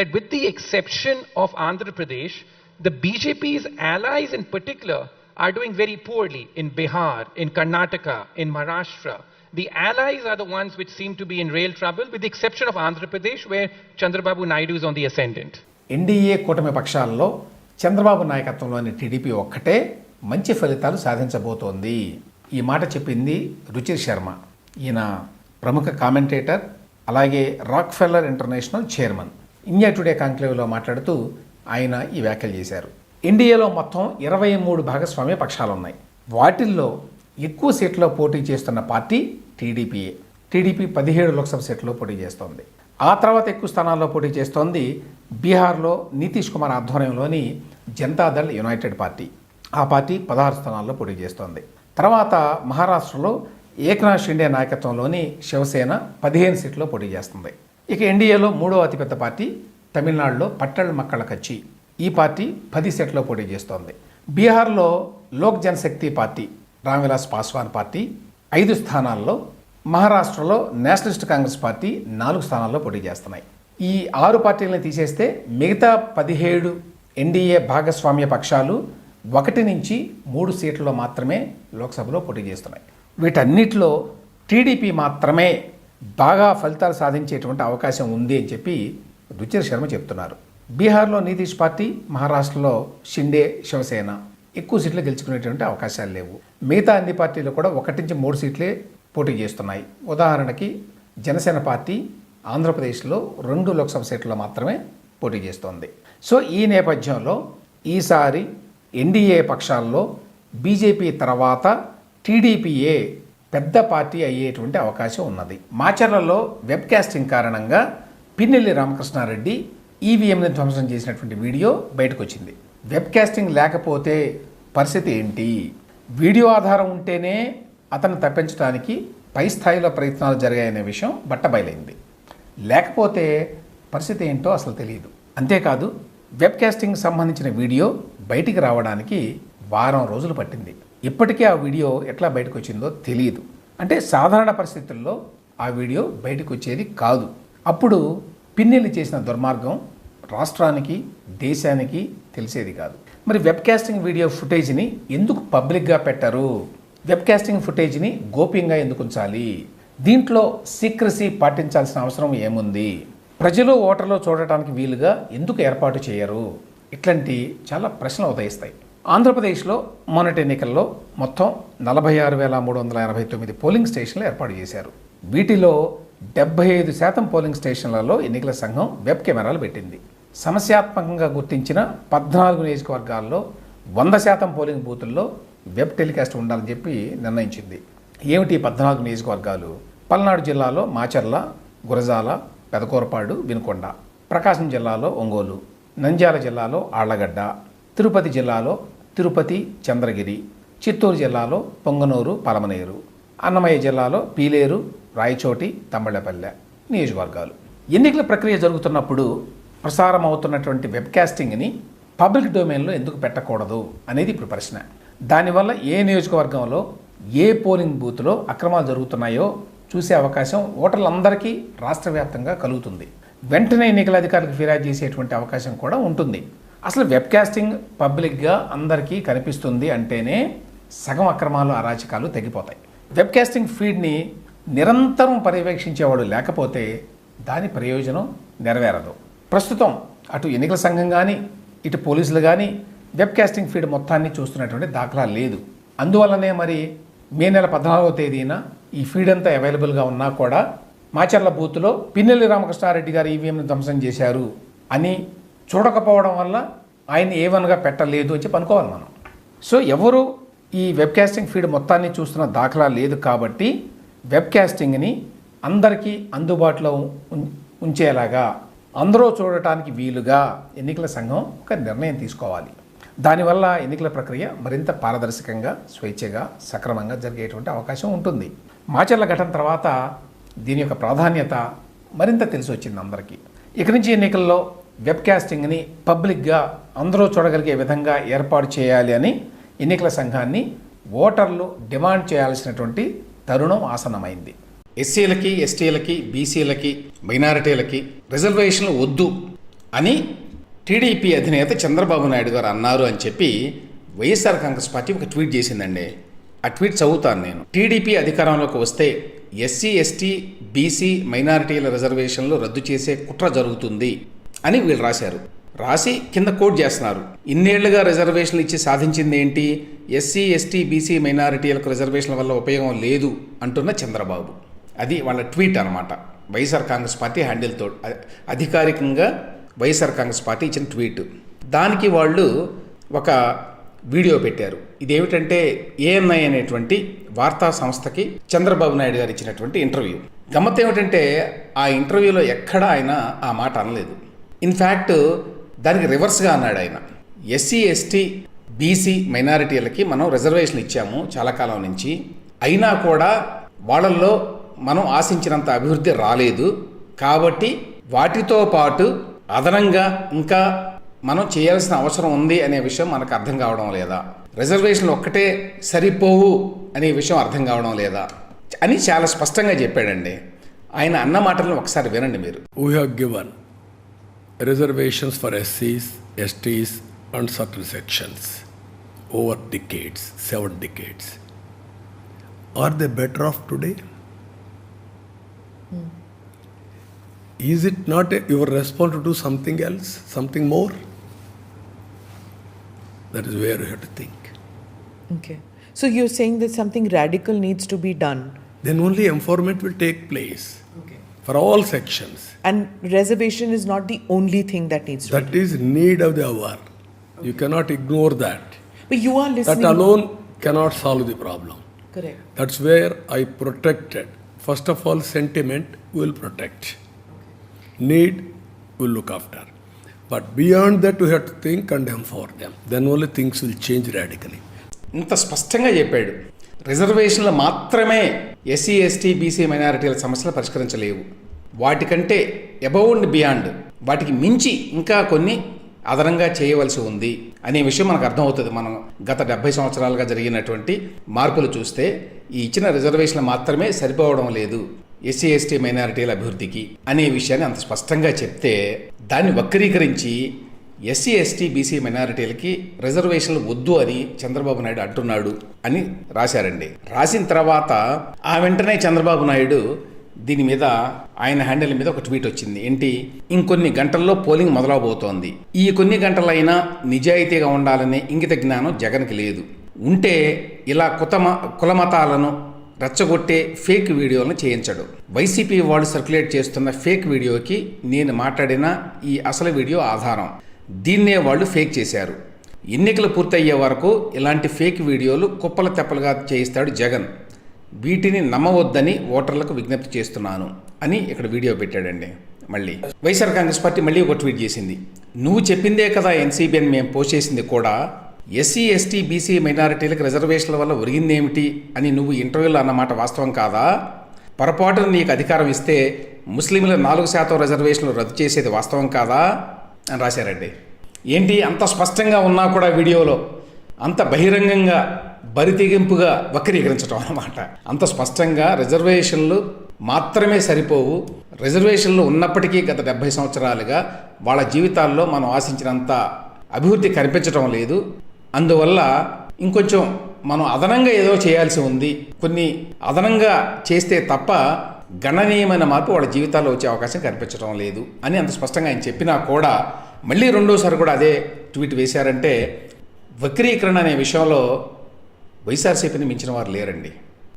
that with the exception of Andhra Pradesh, the BJP's allies in particular are doing very poorly in Bihar, in Karnataka, in Maharashtra. The allies are the ones which seem to be in real trouble, with the exception of Andhra Pradesh, where Chandrababu Naidu is on the ascendant. NDA కూటమి పక్షాల్లో చంద్రబాబు నాయకత్వంలోని TDP ఒక్కటే మంచి ఫలితాలు సాధించబోతోంది ఈ మాట చెప్పింది రుచిర్ శర్మ ఈయన ప్రముఖ కామెంటేటర్ అలాగే Rockefeller international chairman India today కాంక్లేవ్లో మాట్లాడుతూ ఆయన ఈ వ్యాఖ్యలు చేశారు. ఎన్డీఏలో మొత్తం ఇరవై మూడు భాగస్వామ్య పక్షాలు ఉన్నాయి. వాటిల్లో ఎక్కువ సీట్లో పోటీ చేస్తున్న పార్టీ టీడీపీయే. టీడీపీ పదిహేడు లోక్సభ సీట్లో పోటీ చేస్తోంది. ఆ తర్వాత ఎక్కువ స్థానాల్లో పోటీ చేస్తోంది బీహార్లో నితీష్ కుమార్ ఆధ్వర్యంలోని జనతాదళ్ యునైటెడ్ పార్టీ. ఆ పార్టీ పదహారు స్థానాల్లో పోటీ చేస్తోంది. తర్వాత మహారాష్ట్రలో ఏక్నాథ్ షిండే నాయకత్వంలోని శివసేన పదిహేను సీట్లో పోటీ చేస్తుంది. ఇక ఎన్డీఏలో మూడో అతిపెద్ద పార్టీ తమిళనాడులో పట్టణ మక్కళ కచ్చి. ఈ పార్టీ పది సీట్లో పోటీ చేస్తోంది. బీహార్లో లోక్ జనశక్తి పార్టీ రామ్విలాస్ పాస్వాన్ పార్టీ ఐదు స్థానాల్లో మహారాష్ట్రలో నేషనలిస్ట్ కాంగ్రెస్ పార్టీ నాలుగు స్థానాల్లో పోటీ చేస్తున్నాయి. ఈ ఆరు పార్టీలను తీసేస్తే మిగతా పదిహేడు ఎన్డీఏ భాగస్వామ్య పక్షాలు ఒకటి నుంచి మూడు సీట్లలో మాత్రమే లోక్సభలో పోటీ చేస్తున్నాయి. వీటన్నిటిలో టీడీపీ మాత్రమే బాగా ఫలితాలు సాధించేటువంటి అవకాశం ఉంది అని చెప్పి రుచిర శర్మ చెప్తున్నారు. బీహార్లో నీతీష్ పార్టీ మహారాష్ట్రలో షిండే శివసేన. ఎక్కువ సీట్లు గెలుచుకునేటువంటి అవకాశాలు లేవు. మిగతా అన్ని పార్టీలు కూడా ఒకటి నుంచి మూడు సీట్లే పోటీ చేస్తున్నాయి. ఉదాహరణకి జనసేన పార్టీ ఆంధ్రప్రదేశ్లో రెండు లోక్సభ సీట్లలో మాత్రమే పోటీ చేస్తోంది. సో ఈ నేపథ్యంలో ఈసారి ఎన్డీఏ పక్షాల్లో బీజేపీ తర్వాత టీడీపీఏ పెద్ద పార్టీ అయ్యేటువంటి అవకాశం ఉన్నది. మాచర్లలో వెబ్ కాస్టింగ్ కారణంగా పిన్నెల్లి రామకృష్ణారెడ్డి ఈవీఎంని ధ్వంసం చేసినటువంటి వీడియో బయటకు వచ్చింది వెబ్ కాస్టింగ్ లేకపోతే పరిస్థితి ఏంటి? వీడియో ఆధారం ఉంటేనే అతను తప్పించడానికి పై స్థాయిలో ప్రయత్నాలు జరిగాయనే విషయం బట్టబయలైంది. లేకపోతే పరిస్థితి ఏంటో అసలు తెలియదు. అంతేకాదు వెబ్ కాస్టింగ్ సంబంధించిన వీడియో బయటికి రావడానికి వారం రోజులు పట్టింది. ఇప్పటికే ఆ వీడియో ఎట్లా బయటకు వచ్చిందో తెలియదు అంటే సాధారణ పరిస్థితుల్లో ఆ వీడియో బయటకు వచ్చేది కాదు. అప్పుడు పిన్నెల్లి చేసిన దుర్మార్గం రాష్ట్రానికి దేశానికి తెలిసేది కాదు. మరి వెబ్కాస్టింగ్ వీడియో ఫుటేజ్ని ఎందుకు పబ్లిక్గా పెట్టరు? వెబ్కాస్టింగ్ ఫుటేజ్ని గోప్యంగా ఎందుకు ఉంచాలి? దీంట్లో సీక్రసీ పాటించాల్సిన అవసరం ఏముంది? ప్రజలు ఓటర్లు చూడటానికి వీలుగా ఎందుకు ఏర్పాటు చేయరు? ఇట్లాంటి చాలా ప్రశ్నలు ఉదయిస్తాయి. ఆంధ్రప్రదేశ్లో మొన్నటి ఎన్నికల్లో మొత్తం నలభై ఆరు వేల మూడు వందల ఎనభై తొమ్మిది పోలింగ్ స్టేషన్లు ఏర్పాటు చేశారు. వీటిలో డెబ్బై ఐదు శాతం పోలింగ్ స్టేషన్లలో ఎన్నికల సంఘం వెబ్ కెమెరాలు పెట్టింది. సమస్యాత్మకంగా గుర్తించిన పద్నాలుగు నియోజకవర్గాల్లో వంద శాతం పోలింగ్ బూతుల్లో వెబ్ టెలికాస్ట్ ఉండాలని చెప్పి నిర్ణయించింది. ఏమిటి పద్నాలుగు నియోజకవర్గాలు? పల్నాడు జిల్లాలో మాచర్ల గురజాల పెదకూరపాడు వినుకొండ ప్రకాశం జిల్లాలో ఒంగోలు నంద్యాల జిల్లాలో ఆళ్ళగడ్డ తిరుపతి జిల్లాలో తిరుపతి చంద్రగిరి చిత్తూరు జిల్లాలో పొంగనూరు పలమనేరు అన్నమయ్య జిల్లాలో పీలేరు రాయచోటి తమ్మళ్ళపల్లె నియోజకవర్గాలు. ఎన్నికల ప్రక్రియ జరుగుతున్నప్పుడు ప్రసారం అవుతున్నటువంటి వెబ్కాస్టింగ్ని పబ్లిక్ డొమైన్లో ఎందుకు పెట్టకూడదు అనేది ఇప్పుడు ప్రశ్న. దానివల్ల ఏ నియోజకవర్గంలో ఏ పోలింగ్ బూత్లో అక్రమాలు జరుగుతున్నాయో చూసే అవకాశం ఓటర్లందరికీ రాష్ట్ర వ్యాప్తంగా కలుగుతుంది. వెంటనే ఎన్నికల అధికారులకు ఫిర్యాదు చేసేటువంటి అవకాశం కూడా ఉంటుంది. అసలు వెబ్కాస్టింగ్ పబ్లిక్గా అందరికీ కనిపిస్తుంది అంటేనే సగం అక్రమాలు అరాచకాలు తగ్గిపోతాయి వెబ్కాస్టింగ్ ఫీడ్ని నిరంతరం పర్యవేక్షించేవాడు లేకపోతే దాని ప్రయోజనం నెరవేరదు. ప్రస్తుతం అటు ఎన్నికల సంఘం కానీ ఇటు పోలీసులు కానీ వెబ్కాస్టింగ్ ఫీడ్ మొత్తాన్ని చూస్తున్నటువంటి దాఖలా లేదు. అందువల్లనే మరి మే నెల పద్నాలుగవ తేదీన ఈ ఫీడ్ అంతా అవైలబుల్గా ఉన్నా కూడా మాచర్ల బూత్లో పిన్నెల్లి రామకృష్ణారెడ్డి గారు ఈవీఎంను ధ్వంసం చేశారు అని చూడకపోవడం వల్ల ఆయన ఏవన్గా పెట్టలేదు అని చెప్పి అనుకోవాలి మనం. సో ఎవరు ఈ వెబ్కాస్టింగ్ ఫీడ్ మొత్తాన్ని చూస్తున్న దాఖలా లేదు కాబట్టి వెబ్కాస్టింగ్ని అందరికీ అందుబాటులో ఉం- ఉంచేలాగా అందరూ చూడటానికి వీలుగా ఎన్నికల సంఘం ఒక నిర్ణయం తీసుకోవాలి. దానివల్ల ఎన్నికల ప్రక్రియ మరింత పారదర్శకంగా స్వేచ్ఛగా సక్రమంగా జరిగేటువంటి అవకాశం ఉంటుంది. మాచర్ల ఘటన తర్వాత దీని యొక్క ప్రాధాన్యత మరింత తెలిసి వచ్చింది అందరికీ. ఇక నుంచి ఎన్నికల్లో వెబ్కాస్టింగ్ని పబ్లిక్గా అందరూ చూడగలిగే విధంగా ఏర్పాటు చేయాలి అని ఎన్నికల సంఘాన్ని ఓటర్లు డిమాండ్ చేయాల్సినటువంటి తరుణం ఆసనమైంది ఎస్సీలకి ఎస్టీలకి బీసీలకి మైనారిటీలకి రిజర్వేషన్లు వద్దు అని టీడీపీ అధినేత చంద్రబాబు నాయుడు గారు అన్నారు అని చెప్పి వైఎస్ఆర్ కాంగ్రెస్ పార్టీ ఒక ట్వీట్ చేసిందండి. ఆ ట్వీట్ చదువుతాను నేను. టీడీపీ అధికారంలోకి వస్తే ఎస్సీ ఎస్టీ బీసీ మైనారిటీల రిజర్వేషన్లు రద్దు చేసే కుట్ర జరుగుతుంది. అని వీళ్ళు రాశారు. రాసి కింద కోట్ చేస్తున్నారు. ఇన్నేళ్ళుగా రిజర్వేషన్లు ఇచ్చి సాధించింది ఏంటి? ఎస్సీ ఎస్టీ బీసీ మైనారిటీలకు రిజర్వేషన్ల వల్ల ఉపయోగం లేదు అంటున్న చంద్రబాబు. అది వాళ్ళ ట్వీట్ అనమాట వైఎస్ఆర్ కాంగ్రెస్ పార్టీ హ్యాండిల్తో అధికారికంగా వైఎస్ఆర్ కాంగ్రెస్ పార్టీ ఇచ్చిన ట్వీట్. దానికి వాళ్ళు ఒక వీడియో పెట్టారు. ఇదేమిటంటే ఏఎన్ఐ అనేటువంటి వార్తా సంస్థకి చంద్రబాబు నాయుడు గారు ఇచ్చినటువంటి ఇంటర్వ్యూ. గమ్మత్ ఏమిటంటే ఆ ఇంటర్వ్యూలో ఎక్కడ ఆయన ఆ మాట అనలేదు. ఇన్ఫ్యాక్ట్ దానికి రివర్స్గా అన్నాడు ఆయన. ఎస్సీ ఎస్టీ బీసీ మైనారిటీలకి మనం రిజర్వేషన్ ఇచ్చాము చాలా కాలం నుంచి. అయినా కూడా వాళ్ళల్లో మనం ఆశించినంత అభివృద్ధి రాలేదు. కాబట్టి వాటితో పాటు అదనంగా ఇంకా మనం చేయాల్సిన అవసరం ఉంది అనే విషయం మనకు అర్థం కావడం లేదా? రిజర్వేషన్లు ఒక్కటే సరిపోవు అనే విషయం అర్థం కావడం లేదా? అని చాలా స్పష్టంగా చెప్పాడండి. ఆయన అన్న మాటలను ఒకసారి వినండి మీరు. We have reservations for SCs, STs, and certain sections over decades, seven decades. Are they better off today? Hmm. Is it not a- your response to do something else, something more? That is where you have to think. Okay. So you're saying that something radical needs to be done. Then only empowerment will take place for all sections. And reservation is not the only thing that needs to That is need of the hour. You cannot ignore that. be. But you are listening. That alone cannot solve the problem. Correct. That's where I protected. First of all, sentiment will protect. Need will look after. But beyond that, we have to think and empower them. Then only things will change radically. ఇంత స్పష్టంగా చెప్పాడు రిజర్వేషన్లు మాత్రమే SC ST BC మైనారిటీల సమస్యలు పరిష్కరించలేవు. వాటికంటే above and beyond వాటికి మించి ఇంకా కొన్ని అదనంగా చేయవలసి ఉంది అనే విషయం మనకు అర్థమవుతుంది. మనం గత డెబ్బై సంవత్సరాలుగా జరిగినటువంటి మార్పులు చూస్తే ఈ ఇచ్చిన రిజర్వేషన్లు మాత్రమే సరిపోవడం లేదు ఎస్సీ ఎస్టీ మైనారిటీల అభివృద్ధికి అనే విషయాన్ని అంత స్పష్టంగా చెప్తే దాన్ని వక్రీకరించి ఎస్సీ ఎస్టీ బీసీ మైనారిటీలకి రిజర్వేషన్లు వద్దు అని చంద్రబాబు నాయుడు అంటున్నాడు అని రాశారండి. రాసిన తర్వాత ఆ వెంటనే చంద్రబాబు నాయుడు దీని మీద ఆయన హ్యాండిల్ మీద ఒక ట్వీట్ వచ్చింది. ఏంటి? ఇంకొన్ని గంటల్లో పోలింగ్ మొదలవబోతోంది. ఈ కొన్ని గంటలైనా నిజాయితీగా ఉండాలనే ఇంగిత జ్ఞానం జగన్కి లేదు. ఉంటే ఇలా కుతమ కులమతాలను రెచ్చగొట్టే ఫేక్ వీడియోలను చేయించడు. వైసీపీ వాళ్ళు సర్క్యులేట్ చేస్తున్న ఫేక్ వీడియోకి నేను మాట్లాడిన ఈ అసలు వీడియో ఆధారం. దీన్నే వాళ్ళు ఫేక్ చేశారు. ఎన్నికలు పూర్తయ్యే వరకు ఇలాంటి ఫేక్ వీడియోలు కుప్పల తెప్పలుగా చేయిస్తాడు జగన్. వీటిని నమ్మవద్దని ఓటర్లకు విజ్ఞప్తి చేస్తున్నాను అని ఇక్కడ వీడియో పెట్టాడండి మళ్ళీ. వైఎస్ఆర్ కాంగ్రెస్ పార్టీ మళ్ళీ ఒక ట్వీట్ చేసింది. నువ్వు చెప్పిందే కదా ఎన్సీబీ అని మేము పోస్ట్ చేసింది కూడా. ఎస్సీ ఎస్టీ బీసీ మైనారిటీలకు రిజర్వేషన్ల వల్ల ఒరిగిందేమిటి అని నువ్వు ఇంటర్వ్యూలో అన్నమాట వాస్తవం కాదా? పొరపాటున నీకు అధికారం ఇస్తే ముస్లింల నాలుగు శాతం రిజర్వేషన్లు రద్దు చేసేది వాస్తవం కాదా? అని రాశారండి. ఏంటి అంత స్పష్టంగా ఉన్నా కూడా వీడియోలో అంత బహిరంగంగా బరితెగింపుగా వక్రీకరించడం అన్నమాట. అంత స్పష్టంగా రిజర్వేషన్లు మాత్రమే సరిపోవు. రిజర్వేషన్లు ఉన్నప్పటికీ గత డెబ్బై సంవత్సరాలుగా వాళ్ళ జీవితాల్లో మనం ఆశించినంత అభివృద్ధి కనిపించడం లేదు. అందువల్ల ఇంకొంచెం మనం అదనంగా ఏదో చేయాల్సి ఉంది. కొన్ని అదనంగా చేస్తే తప్ప గణనీయమైన మార్పు వాళ్ళ జీవితాల్లో వచ్చే అవకాశం కనిపించడం లేదు అని అంత స్పష్టంగా ఆయన చెప్పినా కూడా మళ్ళీ రెండోసారి కూడా అదే ట్వీట్ వేశారంటే వక్రీకరణ అనే విషయంలో వైఎస్ఆర్సీపీని మించిన వారు లేరండి.